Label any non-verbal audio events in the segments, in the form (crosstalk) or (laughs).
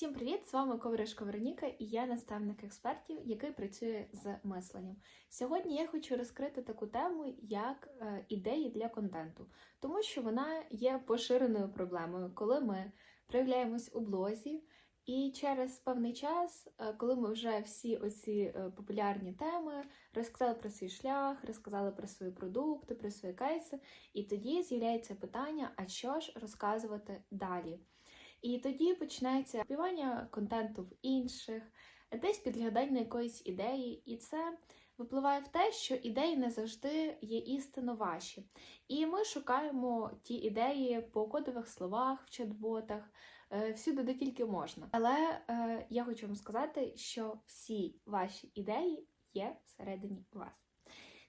Всім привіт! З вами Ковришко Вероніка і я наставник експертів, який працює з мисленням. Сьогодні я хочу розкрити таку тему, як е, ідеї для контенту, тому що вона є поширеною проблемою, коли ми проявляємось у блозі, і через певний час, е, коли ми вже всі оці е, популярні теми розказали про свій шлях, розказали про свої продукти, про свої кейси, і тоді з'являється питання: а що ж розказувати далі? І тоді починається копіювання контенту в інших, десь підглядання якоїсь ідеї, і це випливає в те, що ідеї не завжди є істинно ваші. І ми шукаємо ті ідеї по кодових словах, в чат-ботах, е, всюди, де тільки можна. Але е, я хочу вам сказати, що всі ваші ідеї є всередині вас.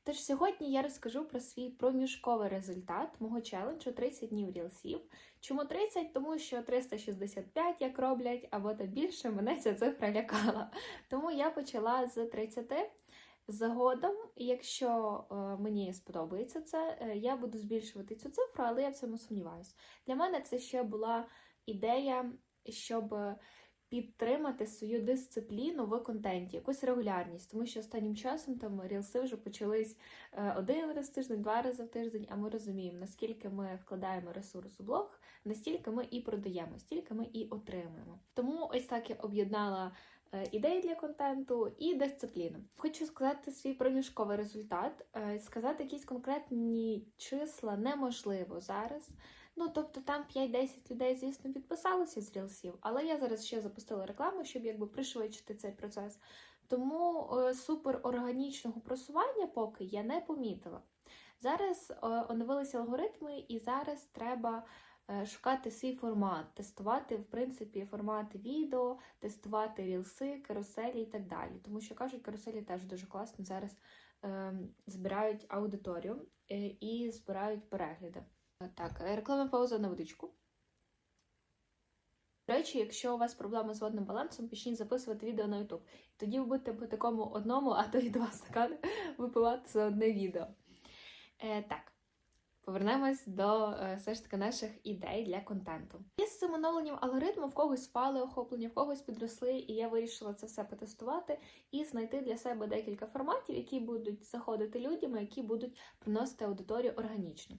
Тож сьогодні я розкажу про свій проміжковий результат мого челенджу 30 днів рілсів. Чому 30? Тому що 365, як роблять, або та більше мене ця цифра лякала. Тому я почала з 30. Згодом, якщо е, мені сподобається це, е, я буду збільшувати цю цифру, але я в цьому сумніваюся. Для мене це ще була ідея, щоб підтримати свою дисципліну в контенті, якусь регулярність, тому що останнім часом там рілси вже почались е, один раз в тиждень, два рази в тиждень. А ми розуміємо, наскільки ми вкладаємо ресурс у блог, настільки ми і продаємо, стільки ми і отримуємо. Тому ось так я об'єднала. е, Ідеї для контенту і дисципліну. Хочу сказати свій проміжковий результат. Е, Сказати якісь конкретні числа неможливо зараз. Ну, тобто там 5-10 людей, звісно, підписалося з рілсів, але я зараз ще запустила рекламу, щоб якби пришвидшити цей процес. Тому е, супер органічного просування поки я не помітила. Зараз е, оновилися алгоритми, і зараз треба е, шукати свій формат, тестувати, в принципі, формати відео, тестувати рілси, каруселі і так далі. Тому що кажуть, каруселі теж дуже класно зараз е, збирають аудиторію е, і збирають перегляди. Так, е, реклама пауза на водичку. До речі, якщо у вас проблеми з водним балансом, почніть записувати відео на YouTube. Тоді ви будете по такому одному, а то й два стакани випивати за одне відео. Е, так, повернемось до е, все ж таки наших ідей для контенту. І з цим оновленням алгоритму в когось впали охоплення, в когось підросли, і я вирішила це все потестувати і знайти для себе декілька форматів, які будуть заходити людям, які будуть приносити аудиторію органічно.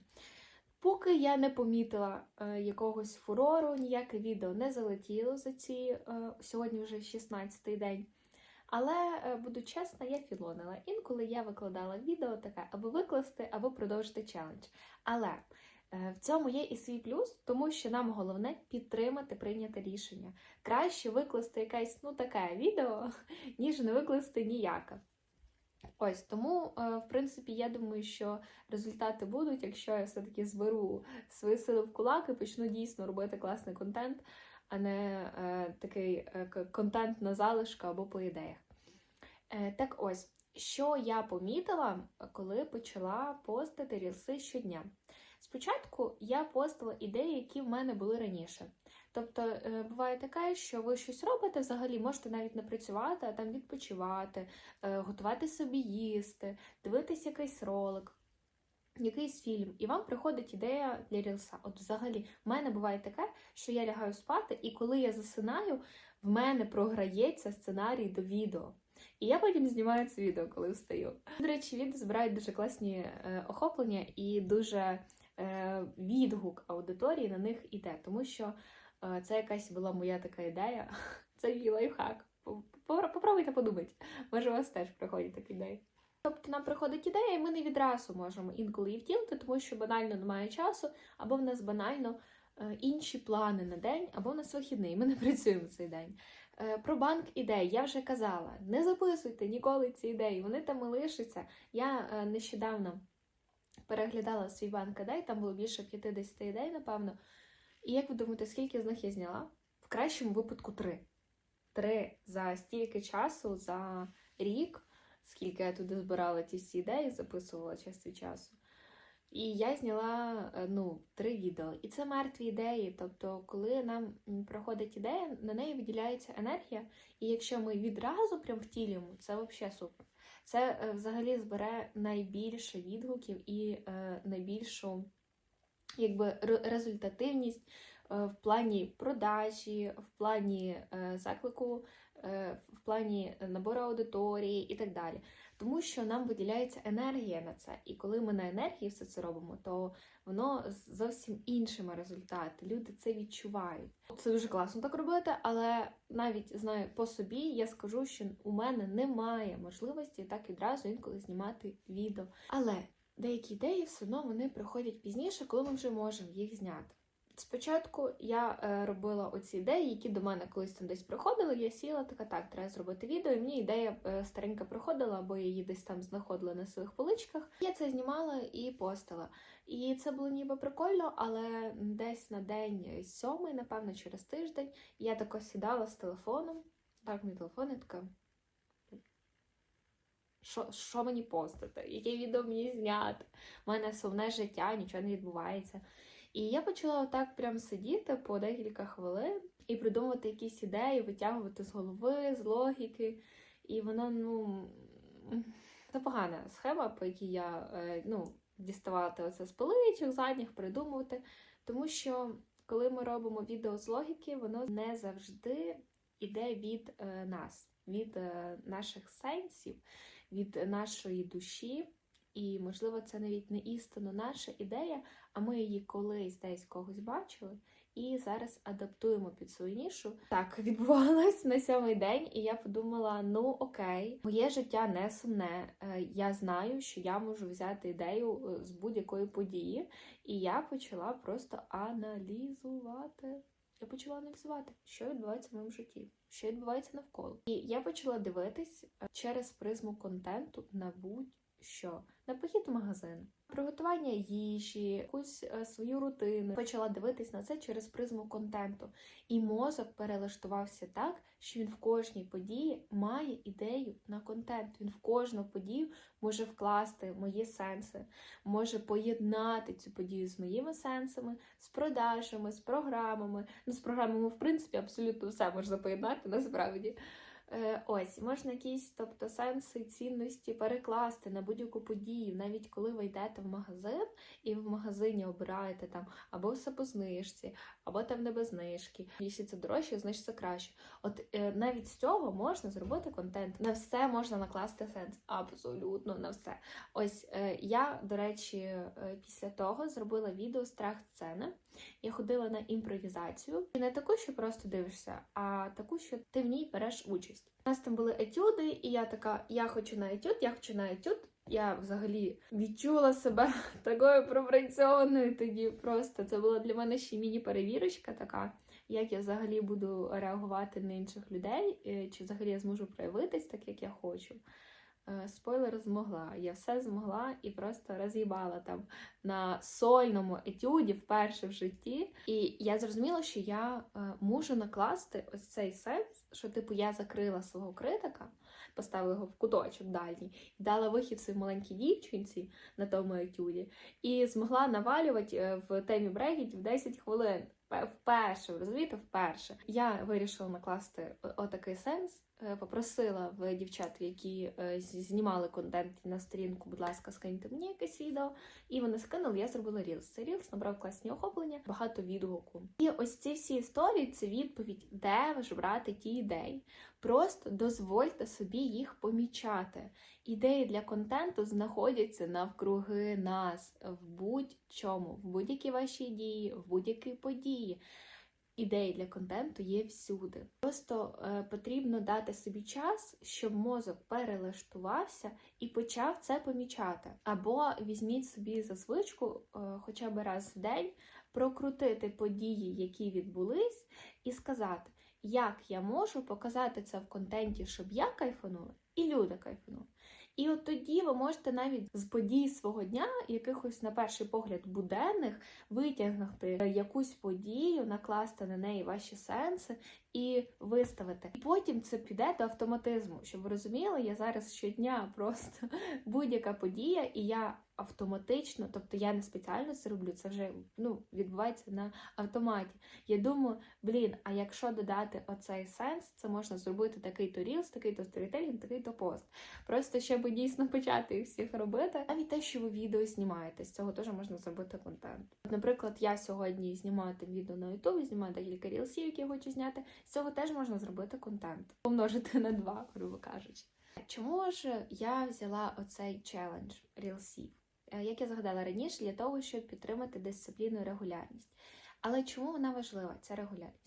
Поки я не помітила е, якогось фурору, ніяке відео не залетіло за ці е, сьогодні вже 16-й день. Але е, буду чесна, я філонила. Інколи я викладала відео таке, аби викласти, або продовжити челендж. Але в цьому є і свій плюс, тому що нам головне підтримати прийняте рішення. Краще викласти якесь ну таке відео, (laughs) ніж не викласти ніяке. Ось тому, е, в принципі, я думаю, що результати будуть, якщо я все-таки зберу свої сили в кулак і почну дійсно робити класний контент, а не е, такий е, контент на залишку або по ідеях. Е, так ось, що я помітила, коли почала постити рілси щодня. Спочатку я постила ідеї, які в мене були раніше. Тобто е, буває таке, що ви щось робите взагалі, можете навіть не працювати, а там відпочивати, е, готувати собі їсти, дивитись якийсь ролик, якийсь фільм, і вам приходить ідея для рілса. От взагалі, в мене буває таке, що я лягаю спати, і коли я засинаю, в мене програється сценарій до відео. І я потім знімаю це відео, коли встаю. До речі, відео збирають дуже класні е, охоплення і дуже е, відгук аудиторії на них іде, тому що це якась була моя така ідея. (laughs) Це мій лайфхак. Попробуйте подумати. Може, у вас теж приходять такі ідеї. Тобто нам приходить ідея, і ми не відразу можемо інколи її втілити, тому що банально немає часу, або в нас банально е, інші плани на день, або в нас вихідний, ми не працюємо цей день. Е, Про банк ідей я вже казала: не записуйте ніколи ці ідеї, вони там і лишаться. Я е, нещодавно переглядала свій банк ідей, там було більше 50 ідей, напевно. І як ви думаєте, скільки з них я зняла? В кращому випадку три. Три за стільки часу, за рік, скільки я туди збирала ті всі ідеї, записувала час від часу. І я зняла е, ну, три відео. І це мертві ідеї. Тобто, коли нам проходить ідея, на неї виділяється енергія. І якщо ми відразу прям втілюємо, це взагалі супер. Це е, взагалі збере найбільше відгуків і е, найбільшу якби, ре- результативність е, в плані продажі, в плані е, заклику, е, в плані набору аудиторії і так далі. Тому що нам виділяється енергія на це. І коли ми на енергії все це робимо, то воно зовсім іншими результати. Люди це відчувають. Це дуже класно так робити, але навіть знаю по собі, я скажу, що у мене немає можливості так відразу інколи знімати відео. Але деякі ідеї все одно вони приходять пізніше, коли ми вже можемо їх зняти. Спочатку я е, робила оці ідеї, які до мене колись там десь приходили. Я сіла така, так, треба зробити відео. І мені ідея е, старенька приходила, або я її десь там знаходила на своїх поличках. Я це знімала і постила. І це було ніби прикольно, але десь на день сьомий, напевно, через тиждень, я тако сідала з телефоном. Так, мій телефон і така. Що, що мені постити? Яке відео мені зняти? У мене сумне життя, нічого не відбувається. І я почала отак прям сидіти по декілька хвилин і придумувати якісь ідеї, витягувати з голови, з логіки. І воно, ну, це погана схема, по якій я е, ну, діставати оце з поличок, задніх, придумувати. Тому що коли ми робимо відео з логіки, воно не завжди йде від е, нас, від е, наших сенсів, від нашої душі. І, можливо, це навіть не істинно наша ідея, а ми її колись десь когось бачили і зараз адаптуємо під свою нішу. Так відбувалось на сьомий день, і я подумала: ну окей, моє життя не сумне. Е, Я знаю, що я можу взяти ідею е, з будь-якої події, і я почала просто аналізувати. Я почала аналізувати, що відбувається в моєму житті, що відбувається навколо. І я почала дивитись е, через призму контенту на будь-що. На похід в магазин, приготування їжі, якусь е, свою рутину. Почала дивитись на це через призму контенту. І мозок перелаштувався так, що він в кожній події має ідею на контент. Він в кожну подію може вкласти мої сенси, може поєднати цю подію з моїми сенсами, з продажами, з програмами. Ну, з програмами, в принципі, абсолютно все можна поєднати насправді. Е, Ось, можна якісь тобто, сенси, цінності перекласти на будь-яку подію, навіть коли ви йдете в магазин і в магазині обираєте там або все по знижці, або там не без знижки. Якщо це дорожче, значить це краще. От е, навіть з цього можна зробити контент. На все можна накласти сенс. Абсолютно на все. Ось е, я, до речі, після того зробила відео страх сцени. Я ходила на імпровізацію. І не таку, що просто дивишся, а таку, що ти в ній береш участь. У нас там були етюди, і я така: я хочу на етюд, я хочу на етюд. Я взагалі відчула себе (laughs) такою пропрацьованою тоді. Просто це була для мене ще міні-перевірочка така, як я взагалі буду реагувати на інших людей, е, чи взагалі я зможу проявитись так, як я хочу. Е, Спойлер змогла. Я все змогла і просто роз'їбала там на сольному етюді вперше в житті. І я зрозуміла, що я е, можу накласти ось цей сенс, що, типу, я закрила свого критика, поставила його в куточок дальній, дала вихід своїй маленькій дівчинці на тому етюді, і змогла навалювати е, в темі Брегіті в 10 хвилин. Вперше, розумієте, вперше. Я вирішила накласти отакий сенс. Е, Попросила в дівчат, які е, знімали контент на сторінку, будь ласка, скиньте мені якесь відео. І вони скинули, я зробила рілс. Цей рілс набрав класні охоплення, багато відгуку. І ось ці всі історії це відповідь, де ви ж брати ті ідеї. Просто дозвольте собі їх помічати. Ідеї для контенту знаходяться навкруги нас в будь-чому, в будь-якій вашій дії, в будь-якій події. Ідеї для контенту є всюди. Просто е, потрібно дати собі час, щоб мозок перелаштувався і почав це помічати. Або візьміть собі за звичку, е, хоча б раз в день, прокрутити події, які відбулись, і сказати, як я можу показати це в контенті, щоб я кайфанула і люди кайфанули. І от тоді ви можете навіть з подій свого дня, якихось на перший погляд буденних, витягнути якусь подію, накласти на неї ваші сенси і виставити. І потім це піде до автоматизму. Щоб ви розуміли, я зараз щодня (laughs) просто будь-яка подія, і я автоматично, тобто я не спеціально це роблю, це вже ну, відбувається на автоматі. Я думаю, блін, а якщо додати оцей сенс, це можна зробити такий-то рілс, такий-то сторітелінг, такий-то пост. Просто щоб дійсно почати їх всіх робити. Навіть те, що ви відео знімаєте, з цього теж можна зробити контент. Наприклад, я сьогодні знімаю відео на Ютубі, знімаю декілька рілсів, які я хочу зняти. З цього теж можна зробити контент, помножити на два, грубо кажучи. Чому ж я взяла оцей челендж рілсів? Е, Як я згадала раніше, для того, щоб підтримати дисципліну і регулярність. Але чому вона важлива, ця регулярність?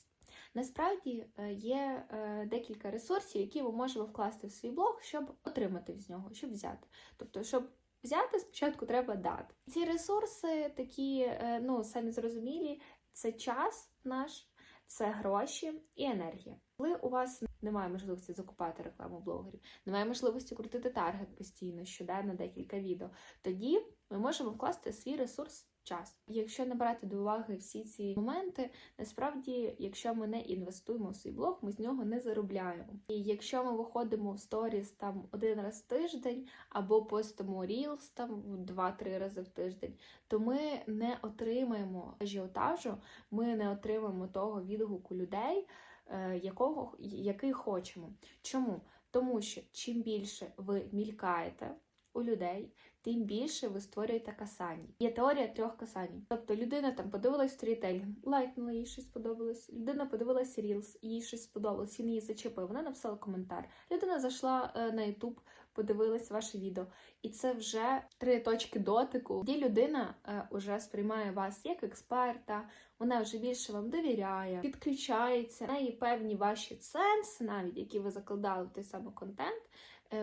Насправді е, є е, декілька ресурсів, які ви можете вкласти в свій блог, щоб отримати з нього, щоб взяти. Тобто, щоб взяти, спочатку треба дати. Ці ресурси такі, ну, самі зрозумілі, це час наш, це гроші і енергія. Коли у вас немає можливості закупати рекламу блогерів, немає можливості крутити таргет постійно, щоденно декілька відео, тоді ми можемо вкласти свій ресурс час. Якщо не брати до уваги всі ці моменти, насправді, якщо ми не інвестуємо в свій блог, ми з нього не заробляємо. І якщо ми виходимо в сторіс там один раз в тиждень або постимо Reels там два-три рази в тиждень, то ми не отримаємо ажіотажу, ми не отримаємо того відгуку людей, е, якого який хочемо. Чому? Тому що чим більше ви мількаєте у людей, тим більше ви створюєте касань. Є теорія трьох касань. Тобто людина там подивилась сторітелінг, лайкнула, їй щось сподобалось. Людина подивилась Reels, їй щось сподобалось, він її зачепив, вона написала коментар. Людина зайшла е, на YouTube, подивилась ваше відео. І це вже три точки дотику, де людина е, уже сприймає вас як експерта, вона вже більше вам довіряє, підключається. В неї певні ваші сенси, навіть які ви закладали в той самий контент, е,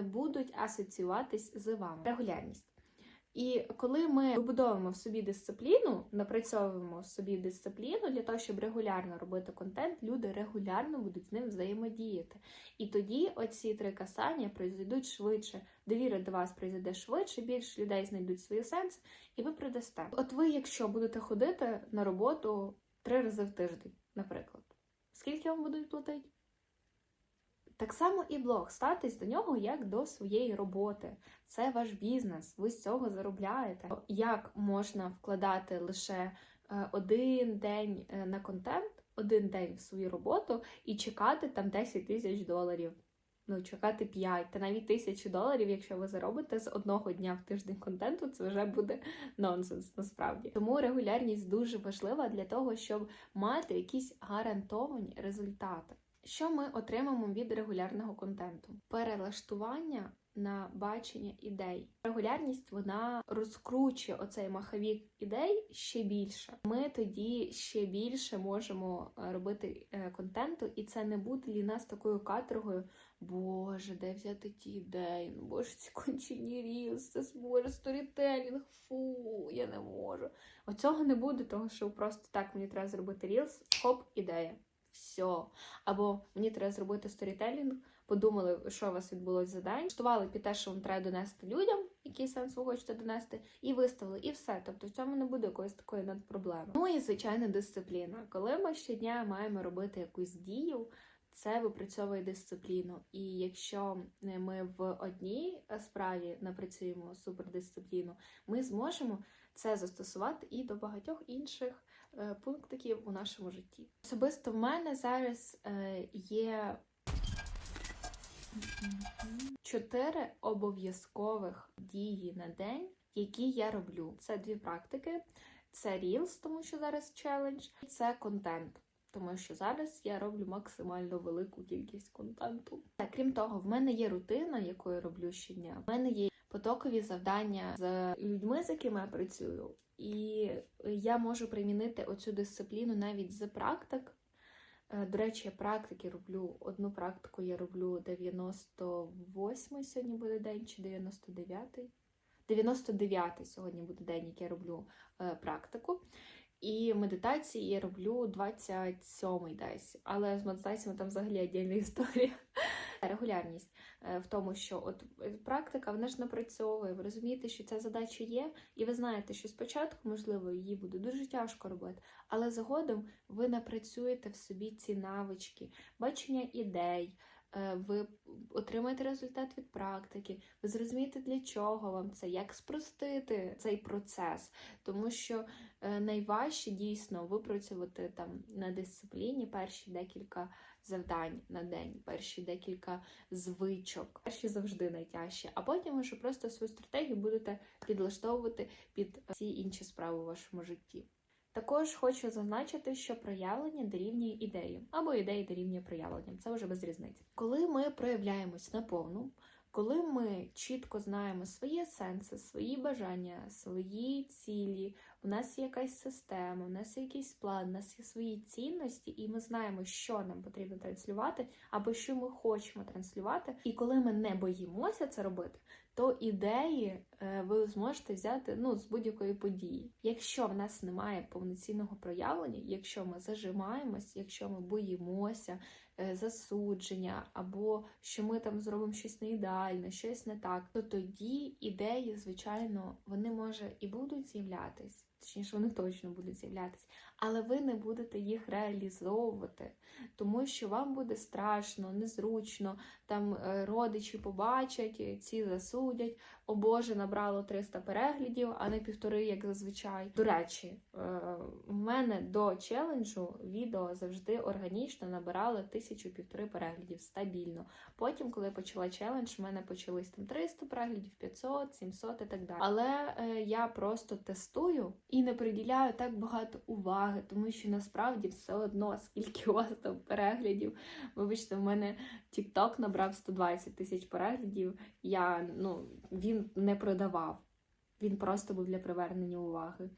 будуть асоціюватись з вами. Регулярність. І коли ми вибудовуємо в собі дисципліну, напрацьовуємо в собі дисципліну для того, щоб регулярно робити контент, люди регулярно будуть з ним взаємодіяти. І тоді оці три касання пройдуть швидше. Довіра до вас прийде швидше, більше людей знайдуть свій сенс, і ви придасте. От ви, якщо будете ходити на роботу три рази в тиждень, наприклад, скільки вам будуть платити? Так само і блог. Ставтесь до нього як до своєї роботи. Це ваш бізнес, ви з цього заробляєте. Як можна вкладати лише е, один день е, на контент, один день в свою роботу і чекати там 10 тисяч доларів? Ну, чекати 5 та навіть тисячі доларів, якщо ви заробите з одного дня в тиждень контенту, це вже буде нонсенс насправді. Тому регулярність дуже важлива для того, щоб мати якісь гарантовані результати. Що ми отримаємо від регулярного контенту? Перелаштування на бачення ідей. Регулярність вона розкручує оцей маховік ідей ще більше. Ми тоді ще більше можемо е, робити е, контенту, і це не буде для нас такою каторгою. Боже, де взяти ті ідеї? Ну, Боже, ці кончені рілс, це боже, сторітелінг, фу, я не можу. Оцього не буде, тому що просто так мені треба зробити рілс, хоп, ідея все. Або мені треба зробити сторітелінг, подумали, що у вас відбулось за день, штували під те, що вам треба донести людям, який сенс ви хочете донести, і виставили, і все. Тобто в цьому не буде якоїсь такої надпроблеми. Ну і звичайно, дисципліна. Коли ми щодня маємо робити якусь дію. Це випрацьовує дисципліну. І якщо ми в одній справі напрацюємо супердисципліну, ми зможемо це застосувати і до багатьох інших пунктиків у нашому житті. Особисто в мене зараз е, є чотири обов'язкових дії на день, які я роблю. Це дві практики: це Reels, тому що зараз челендж, і це контент. Тому що зараз я роблю максимально велику кількість контенту. Так, крім того, в мене є рутина, яку я роблю щодня. В мене є потокові завдання з людьми, з якими я працюю, і я можу примінити оцю дисципліну навіть з практик. Е, До речі, я практики роблю. Одну практику я роблю 98-й сьогодні буде день, чи 99-й. 99-й сьогодні буде день, як я роблю е, практику. І медитації я роблю 27-й десь. Але з медитаціями там взагалі отдільна (laughs) історія. Регулярність е, в тому, що от е, практика вона ж напрацьовує. Ви розумієте, що ця задача є, і ви знаєте, що спочатку, можливо, її буде дуже тяжко робити, але згодом ви напрацюєте в собі ці навички, бачення ідей. е, Ви отримаєте результат від практики, ви зрозумієте, для чого вам це, як спростити цей процес, тому що найважче дійсно випрацювати там на дисципліні перші декілька завдань на день, перші декілька звичок. Перші завжди найтяжчі, а потім ви просто свою стратегію будете підлаштовувати під всі інші справи у вашому житті. Також хочу зазначити, що проявлення дорівнює ідеї, або ідеї дорівнює проявленням. Це вже без різниці. Коли ми проявляємось наповну, коли ми чітко знаємо свої сенси, свої бажання, свої цілі, у нас є якась система, у нас є якийсь план, у нас є свої цінності, і ми знаємо, що нам потрібно транслювати, або що ми хочемо транслювати. І коли ми не боїмося це робити, то ідеї е, ви зможете взяти ну, з будь-якої події. Якщо в нас немає повноцінного проявлення, якщо ми зажимаємось, якщо ми боїмося е, засудження, або що ми там зробимо щось не ідеально, щось не так, то тоді ідеї, звичайно, вони може і будуть з'являтись. Точніше, вони точно будуть з'являтися, але ви не будете їх реалізовувати, тому що вам буде страшно, незручно. Там е, родичі побачать, е, ці засудять. О Боже, набрало 300 переглядів, а не півтори, як зазвичай. До речі, е, в мене до челенджу відео завжди органічно набирали тисячу-півтори переглядів стабільно. Потім, коли почала челендж, в мене почались там 300 переглядів, 500, 700 і так далі. Але я просто тестую і не приділяю так багато уваги, тому що насправді все одно, скільки у вас там переглядів. Вибачте, в мене TikTok набрав 120 тисяч переглядів. Я ну він не продавав. Він просто був для привернення уваги.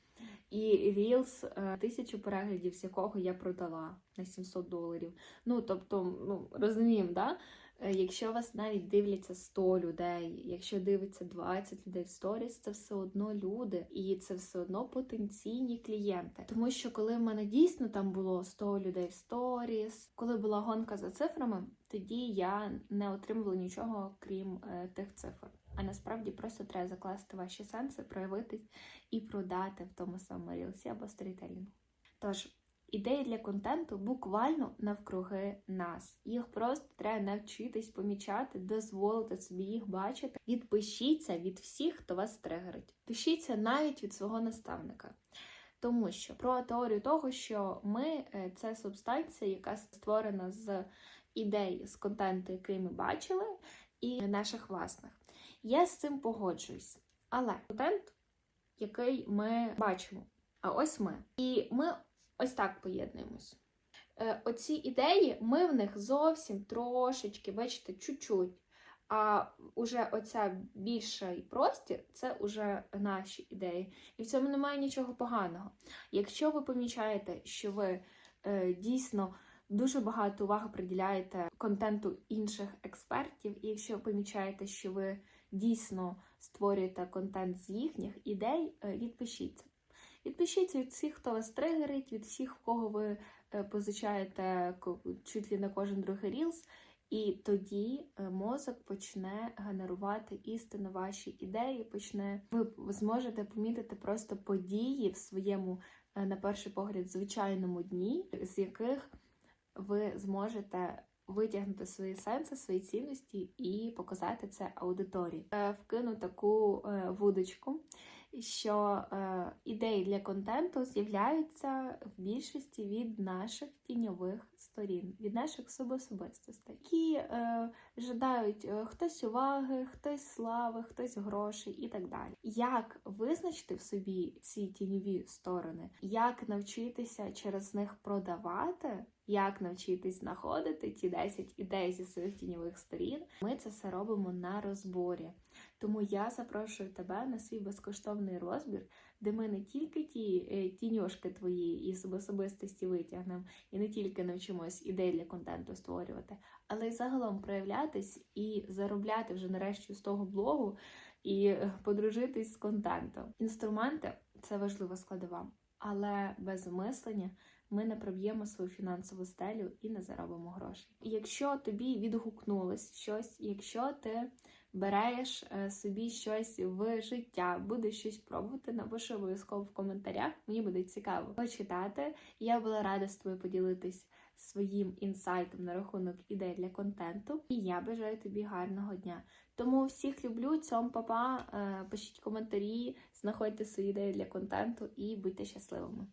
І Reels е, тисячу переглядів, з якого я продала на 700 доларів. Ну, тобто, ну розуміємо, да? Е, Якщо вас навіть дивляться 100 людей, якщо дивиться 20 людей в сторіс, це все одно люди, і це все одно потенційні клієнти. Тому що коли в мене дійсно там було 100 людей в сторіс, коли була гонка за цифрами, тоді я не отримувала нічого крім е, тих цифр. А насправді просто треба закласти ваші сенси, проявитись і продати в тому самому рілсі або сторітелінгу. Тож. Ідеї для контенту буквально навкруги нас. Їх просто треба навчитись помічати, дозволити собі їх бачити. Відпишіться від всіх, хто вас тригерить. Пишіться навіть від свого наставника. Тому що про теорію того, що ми е, це субстанція, яка створена з ідей, з контенту, який ми бачили, і наших власних. Я з цим погоджуюсь. Але контент, який ми бачимо, а ось ми. І ми ось так поєднуємось. Е, Оці ідеї, ми в них зовсім трошечки, бачите, чуть-чуть. А уже оця більший простір це уже наші ідеї. І в цьому немає нічого поганого. Якщо ви помічаєте, що ви е, дійсно дуже багато уваги приділяєте контенту інших експертів, і якщо ви помічаєте, що ви дійсно створюєте контент з їхніх ідей, е, відпишіться. Відпишіться від всіх, хто вас тригерить, від всіх, в кого ви е, позичаєте чуть ли не кожен другий рілс. І тоді е, мозок почне генерувати істинно ваші ідеї, почне ви зможете помітити просто події в своєму, е, на перший погляд, звичайному дні, з яких ви зможете витягнути свої сенси, свої цінності і показати це аудиторії. Вкину таку вудочку, що е, ідеї для контенту з'являються в більшості від наших тіньових сторін, від наших субособистостей, які е, жадають е, хтось уваги, хтось слави, хтось грошей і так далі. Як визначити в собі ці тіньові сторони, як навчитися через них продавати? Як навчитись знаходити ті 10 ідей зі своїх тіньових сторін? Ми це все робимо на розборі. Тому я запрошую тебе на свій безкоштовний розбір, де ми не тільки ті е, тіньошки твої із особистості витягнемо, і не тільки навчимось ідей для контенту створювати, але й загалом проявлятись і заробляти вже нарешті з того блогу і е, подружитись з контентом. Інструменти це важлива складова. але без мислення ми не проб'ємо свою фінансову стелю і не заробимо грошей. Якщо тобі відгукнулось щось, якщо ти береш е, собі щось в життя, будеш щось пробувати, напиши обов'язково в коментарях. Мені буде цікаво почитати. Я була рада з тобою поділитись своїм інсайтом на рахунок ідей для контенту. І я бажаю тобі гарного дня. Тому всіх люблю, цьом папа, е, пишіть коментарі, знаходьте свої ідеї для контенту і будьте щасливими.